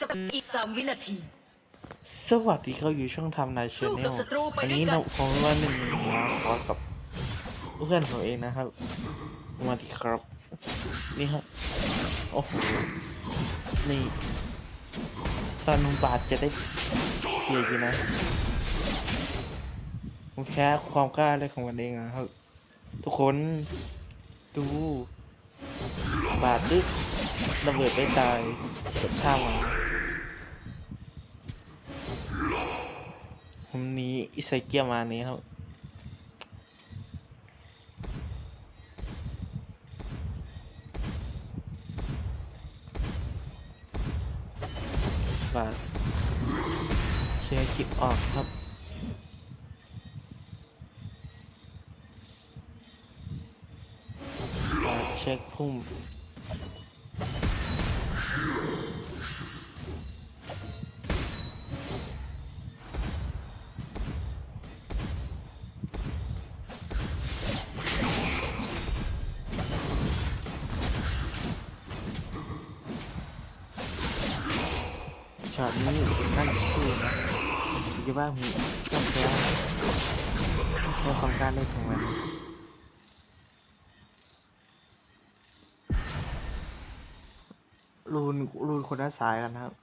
จะเป็นอีกสามวินาที สวัสดีเขาอยู่ช่องทำนายชสู้แนกับลศัตรูไปอันด้วยนี้กันเราผมว่าหนึ่งมาขอกับเพื่อนของเองนะครับสวัสดีครับ นี่ครับโอ้โหนี่ตอนนุ่มบาทจะได้เกียร์อยู่นะผมแค่ความกล้าเลยของมันเองนะครับ ทุกคนดู บาทดึกระเบิดไปตายเกิดข้ามมา ผมนี้อิไซเกียมานี้ครับ บาทเชียร์คลิปออกครับบาทเช็คพุ่ม ช็อตนี้นั่นคือนะคิดว่ามีก็แค่ในของการเล่นของมันรูนรูนคนละสายกันนะครับ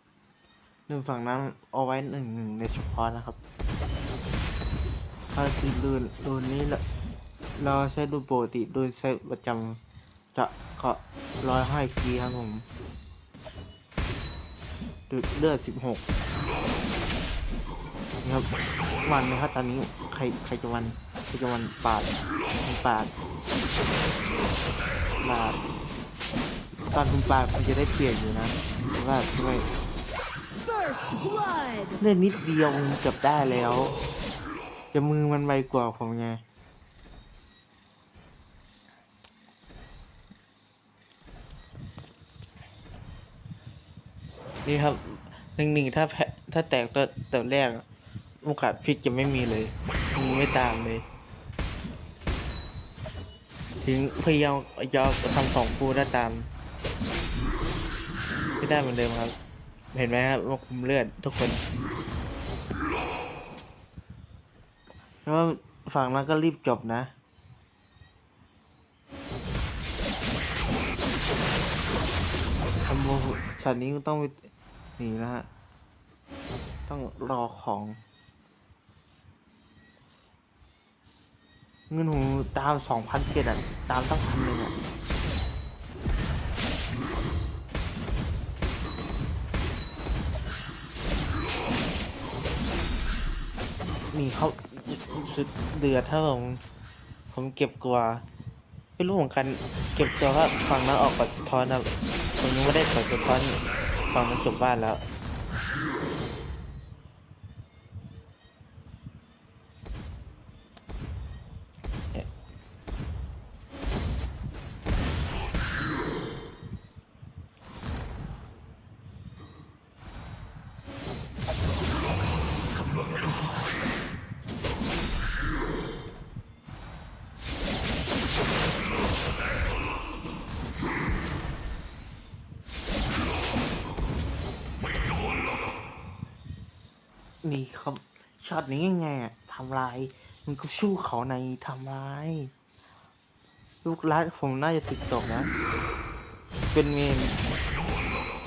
หนึ่งฝั่งนั้นเอาไว้หนึ่งหนึ่งในเฉพาะนะครับถ้าคือรูนรูนนี้เราเราใช้รูนปกติรูนใช้ประจำจะเก็ร้อยห้าคีครับผม เลือดสิบหกนะครับวันนะครับตอนนี้ใครใครจะวันใครจะวันปาดปาดปาดตอนคุณปาดคุณจะได้เปลี่ยนอยู่นะว่าทำไมเล่นนิดเดียวมับได้แล้ว จะมือมันไวกว่าผมไง นี่ครับหนึ่งหนึ่งถ้าแพ้ถ้าแตกตัวตัวแรกโอกาสพลิกจะไม่มีเลยมีไม่ตามเลย ถึงพยายามยอมทำสองคู่ได้ตาม ไม่ได้เหมือนเดิมครับ เห็นไหมครับว่าคุมเลือดทุกคนแล้วฝั่งนั้นก็รีบจบนะทำโมช็อตนี้ต้องไป นีนะฮะ ต้องรอของ เงินหูตามสองพันเจ็ดอะ ตามตั้งพันหนึ่งอะนี่เขาสุดเดือดถ้าผมผมเก็บกว่าไม่รู้เหมือนกันเก็บตัวว่าฝั่งนั้นออกปัดท้อนนะผมยังไม่ได้ปัดสะท้อน ฟังมันจบบ้านแล้ว นี่ครับช็อตนี้ยังไงอะทำลายมันก็สู้เขาในทำลายลูกรัดผมน่าจะติดตกนะ เป็นเมน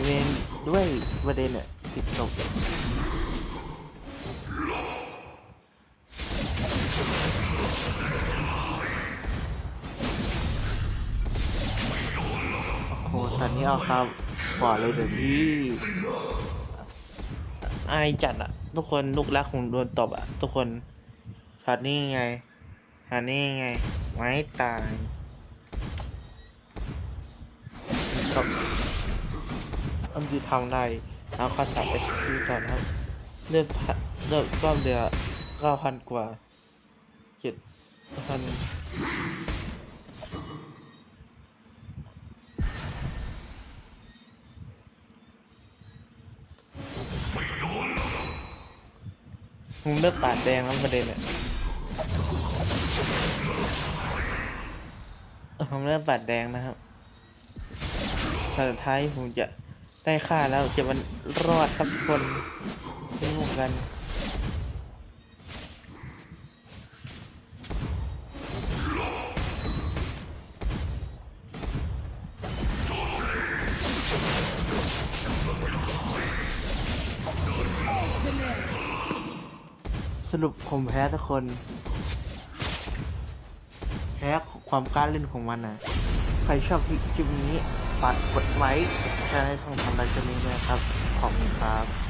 เมนด้วยประเด็นอะติดตกโอ้ตอนนี้เอาครับปล่อยเลยเดี๋ยวพี่อจัดอะ ทุกคนลูกรักของโดนตบอะทุกคนช็อตนี้ยังไงช็อตนี้ยังไง ไม้ตายก็อันที่ทำได้เอาข้อสับไปดูก่อนครับเลือดพันเลือดรอบเดือเก้าพันกว่าเจ็ดพัน มึงเลือดตาดแดงแล้วประเด็นเนี่ยผมเลือดปาดแดงนะครับสุดท้ายผมจะได้ฆ่าแล้วจะมันรอดครับทุกคนเป็นห่วงกัน สรุปผมแพ้ทุกคน แพ้ความกล้าเล่นของมันนะใครชอบคลิปนี้ฝากกดไลค์แชร์ให้ช่องทำอะไรจะนี้ด้วยนะครับ ขอบคุณครับ